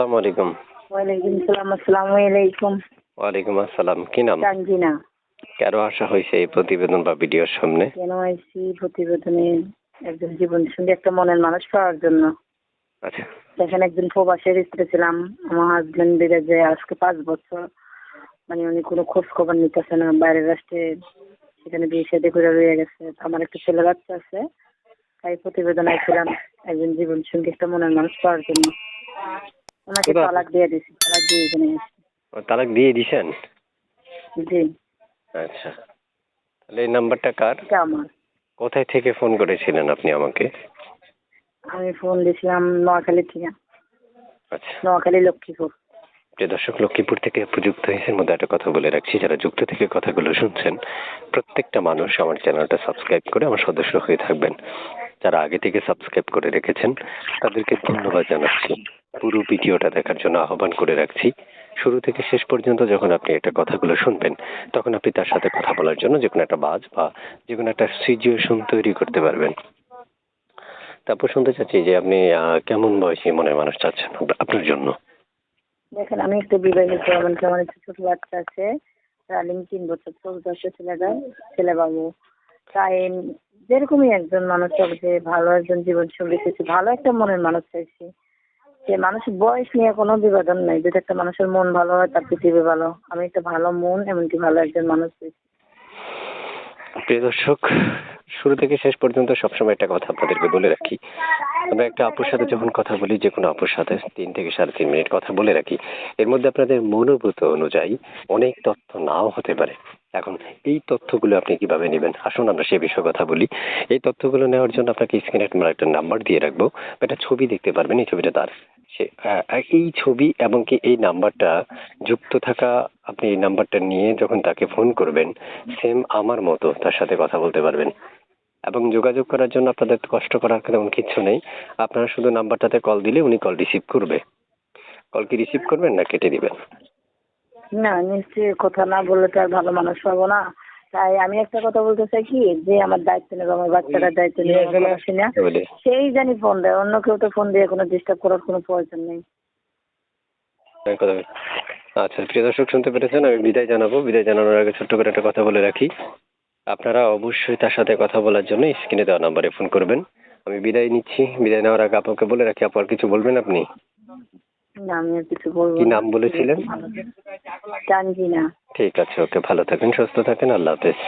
আসসালামু আলাইকুম। ওয়ালাইকুম সালাম আসসালামু আলাইকুম। ওয়ালাইকুম আসসালাম কি নাম? তানজিনা। কেন আসা হয়েছে এই প্রতিবেদন বা ভিডিওর সামনে? কেন আইসি প্রতিবেদনে একজন জীবন সঙ্গে একটা মনের মানুষ পাওয়ার জন্য। আচ্ছা। সেখানে একজন প্রবাসের স্ত্রী ছিলাম। আমার হাজবেন্ড বেড়ে যায় আজকে পাঁচ বছর মানে উনি কোনো খোঁজ খবর নিতেছে না। বাইরের রাষ্ট্রে সেখানে বিয়ে সাথে করে রয়ে গেছে। আমার একটা ছেলে বাচ্চা আছে। তাই প্রতিবেদন আইছিলাম একজন জীবন সঙ্গে একটা মনের মানুষ পাওয়ার জন্য। ওনাকে তালাক দিয়ে দিয়েছি তালাক দিয়ে এখানে ও, তালাক দিয়ে দিছেন জি। আচ্ছা। তাহলে এই নাম্বারটা কার? এটা আমার। কোথায় থেকে ফোন করেছিলেন আপনি আমাকে? আমি ফোন দিয়েছিলাম নোয়াখালী থেকে। আচ্ছা। নোয়াখালী লক্ষ্মীপুর। যে দর্শক লক্ষ্মীপুর থেকে প্রযুক্ত হয়েছেন। মধ্যে একটা কথা বলে রাখছি। যারা যুক্ত থেকে কথাগুলো শুনছেন প্রত্যেকটা মানুষ আমার চ্যানেলটা সাবস্ক্রাইব করে আমার সদস্য হয়ে থাকবেন। যারা আগে থেকে সাবস্ক্রাইব করে রেখেছেন তাদেরকে ধন্যবাদ জানাচ্ছি। পুরো ভিডিওটা দেখার জন্য আহ্বান করে রাখছি। শুরু থেকে শেষ পর্যন্ত যখন আপনি এটা কথাগুলো শুনবেন, তখন আপনি তার সাথে কথা বলার জন্য যে কোনো একটা বাজ বা যে কোনো একটা সিচুয়েশন তৈরি করতে পারবেন। তারপর শুনতে চাচ্ছি যে আপনি কেমন বয়সী মনের মানুষ চাচ্ছেন আপনার জন্য? দেখেন, আমি একটু বিবাহিত এমনকি আমার একটা ছোট বাচ্চা আছে, রানিং তিন বছর বছর ছেলেটা ছেলে বাবু তাই যেরকমই একজন মানুষ যে ভালো একজন জীবন সঙ্গী চাইছি, ভালো একটা মনের মানুষ চাইছি। যে মানুষের বয়স নিয়ে কোনো বিবাদন নাই। যদি একটা মানুষের মন ভালো হয়, তার পৃথিবী ভালো। আমি একটা ভালো মন, এমনকি ভালো একজন মানুষ চাইছি প্রিয় দর্শক, শুরু থেকে শেষ পর্যন্ত সবসময় একটা কথা আপনাদেরকে বলে রাখি। আমরা একটা আপুর সাথে যখন কথা বলি, যে কোনো আপুর সাথে তিন থেকে সাড়ে তিন মিনিট কথা বলে রাখি, এর মধ্যে আপনাদের মনোভূত অনুযায়ী অনেক তথ্য নাও হতে পারে। এখন এই তথ্যগুলো আপনি কীভাবে নেবেন? আসুন আমরা সে বিষয়ে কথা বলি। এই তথ্যগুলো নেওয়ার জন্য আপনাকে স্ক্রিনে একটা নাম্বার দিয়ে রাখব। একটা ছবি দেখতে পারবেন, এই ছবিটা তার আহ, এই ছবি এবং কি এই নাম্বারটা যুক্ত থাকা আপনি এই নাম্বারটা নিয়ে যখন তাকে ফোন করবেন সেম আমার মতো তার সাথে কথা বলতে পারবেন। এবং যোগাযোগ করার জন্য আপনাদের কষ্ট করার তেমন কিছু নেই। আপনারা শুধু নাম্বারটাতে কল দিলে উনি কল রিসিভ করবে। কল কি রিসিভ করবেন না কেটে দিবেন? না নিশ্চয়ই কথা না বললে তো আর ভালো মানুষ পাবো না। তাই আমি একটা কথা বলতে চাই কি? যে আমার দায়িত্ব নেবে আমার বাচ্চাটার দায়িত্ব নেবে সেই জানি ফোন দেয় অন্য কেউ তো ফোন দিয়ে কোনো ডিস্টার্ব করার কোনো প্রয়োজন নেই। আচ্ছা প্রিয় দর্শক শুনতে পেরেছেন? আমি বিদায় জানাব। বিদায় জানানোর আগে ছোট্ট করে একটা কথা বলে রাখি। আপনারা অবশ্যই তার সাথে কথা বলার জন্য স্ক্রিনে দেওয়া নাম্বারে ফোন করবেন। আমি বিদায় নিচ্ছি। বিদায় নেওয়ার আগে আপনাকে বলে রাখি আপু আর কিছু বলবেন আপনি? না আমি আর কিছু বলব কি না। নাম বলেছিলেন? তানজিনা ঠিক আছে ওকে ভালো থাকেন সুস্থ থাকেন আল্লাহ হাফেজ।